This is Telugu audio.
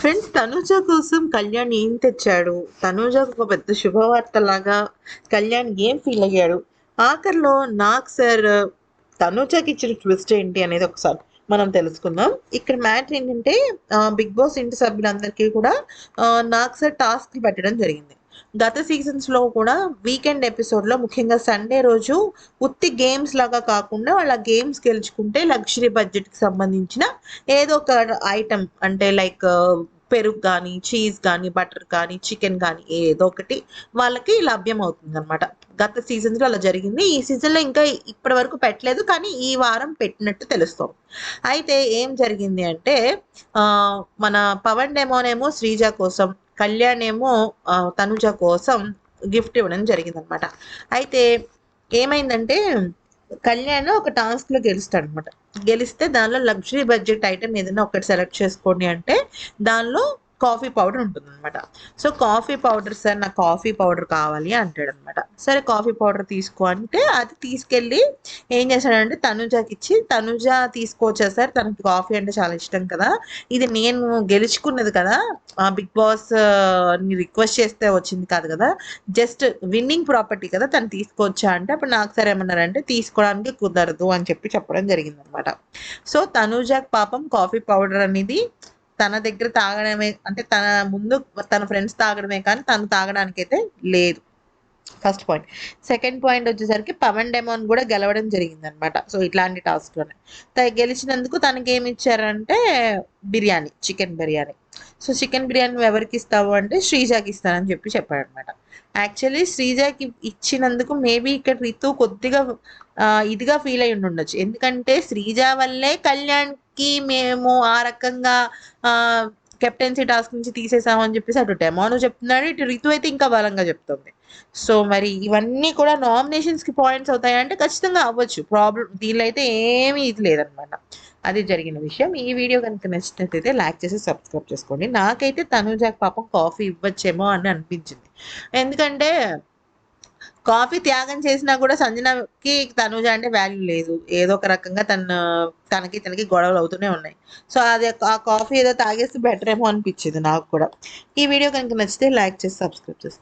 ఫ్రెండ్స్ తనూజ కోసం కళ్యాణ్ ఏం తెచ్చాడు? తనూజకు ఒక పెద్ద శుభవార్త లాగా కళ్యాణ్ ఏం ఫీల్ అయ్యాడు? ఆఖరిలో నాకు సార్ తనూజకి ఇచ్చిన ట్విస్ట్ ఏంటి అనేది ఒకసారి మనం తెలుసుకుందాం. ఇక్కడ మ్యాటర్ ఏంటంటే బిగ్ బాస్ ఇంటి సభ్యులందరికీ కూడా నాగ్ నాకు సార్ టాస్క్ పెట్టడం జరిగింది. గత సీజన్స్లో కూడా వీకెండ్ ఎపిసోడ్లో ముఖ్యంగా సండే రోజు ఉత్తి గేమ్స్ లాగా కాకుండా వాళ్ళ గేమ్స్ గెలుచుకుంటే లగ్జరీ బడ్జెట్కి సంబంధించిన ఏదో ఒక ఐటమ్ అంటే లైక్ uh, పెరుగు కానీ చీజ్ కానీ బటర్ కానీ చికెన్ కానీ ఏదో ఒకటి వాళ్ళకి లభ్యం అవుతుంది అనమాట గత సీజన్స్లో అలా జరిగింది. ఈ సీజన్లో ఇంకా ఇప్పటి వరకు పెట్టలేదు కానీ ఈ వారం పెట్టినట్టు తెలుస్తాం అయితే ఏం జరిగింది అంటే మన పవన్ డెమోనేమో శ్రీజ కోసం కళ్యాణ్ ఏమో తనుజ కోసం గిఫ్ట్ ఇవ్వడం జరిగింది అనమాట అయితే ఏమైందంటే కళ్యాణ్ ఒక టాస్క్లో గెలుస్తాడు అనమాట గెలిస్తే దానిలో లగ్జరీ బడ్జెట్ ఐటమ్ ఏదైనా ఒకటి సెలెక్ట్ చేసుకోండి అంటే దానిలో కాఫీ పౌడర్ ఉంటుంది అనమాట సో కాఫీ పౌడర్ సార్ నాకు కాఫీ పౌడర్ కావాలి అంటాడు అనమాట సరే కాఫీ పౌడర్ తీసుకో అంటే అది తీసుకెళ్ళి ఏం చేశాడంటే తనుజాకి ఇచ్చి తనుజ తీసుకోవచ్చా సార్? తనకి కాఫీ అంటే చాలా ఇష్టం కదా. ఇది నేను గెలుచుకున్నది కదా. బిగ్ బాస్ని రిక్వెస్ట్ చేస్తే వచ్చింది కాదు కదా. జస్ట్ విన్నింగ్ ప్రాపర్టీ కదా తను తీసుకోవచ్చా అంటే అప్పుడు నాకు సరే ఏమన్నారంటే తీసుకోవడానికి కుదరదు అని చెప్పి చెప్పడం జరిగింది అనమాట సో తనుజాకి పాపం కాఫీ పౌడర్ అనేది తన దగ్గర తాగడమే అంటే తన ముందు తన ఫ్రెండ్స్ తాగడమే కానీ తను తాగడానికి అయితే లేదు. ఫస్ట్ పాయింట్ సెకండ్ పాయింట్ వచ్చేసరికి పవన్ డెమోన్ కూడా గెలవడం జరిగింది అనమాట సో ఇట్లాంటి టాస్క్లోనే గెలిచినందుకు తనకి ఏమి ఇచ్చారంటే biryani chicken biryani. So chicken biryani ఎవరికి ఇస్తావు అంటే శ్రీజాకి ఇస్తానని చెప్పి చెప్పాడు అనమాట యాక్చువల్లీ శ్రీజాకి ఇచ్చినందుకు మేబీ ఇక్కడ రితు కొద్దిగా ఇదిగా ఫీల్ అయి ఉండొచ్చు. ఎందుకంటే శ్రీజ వల్లే కళ్యాణ్కి మేము ఆ రకంగా కెప్టెన్సీ టాస్క్ నుంచి తీసేసామని చెప్పేసి అటు డెమోను చెప్తున్నాడు ఇటు రితు అయితే ఇంకా బలంగా చెప్తుంది. సో మరి ఇవన్నీ కూడా నామినేషన్స్కి పాయింట్స్ అవుతాయంటే ఖచ్చితంగా అవ్వచ్చు. ప్రాబ్లం దీనిలో అయితే ఏమీ ఇది లేదనమాట అది జరిగిన విషయం. ఈ వీడియో కనుక నచ్చినట్లయితే లైక్ చేసి సబ్స్క్రైబ్ చేసుకోండి. నాకైతే తనుజాకి పాపం కాఫీ ఇవ్వచ్చేమో అని అనిపించింది. ఎందుకంటే కాఫీ త్యాగం చేసినా కూడా సంజనకి తనుజ అంటే వాల్యూ లేదు. ఏదో ఒక రకంగా తన తనకి తనకి గొడవలు అవుతూనే ఉన్నాయి. సో అది ఆ కాఫీ ఏదో తాగేస్తే బెటర్ ఏమో అనిపించింది నాకు కూడా. ఈ వీడియో కనుక నచ్చితే లైక్ చేసి సబ్స్క్రైబ్ చేస్తాను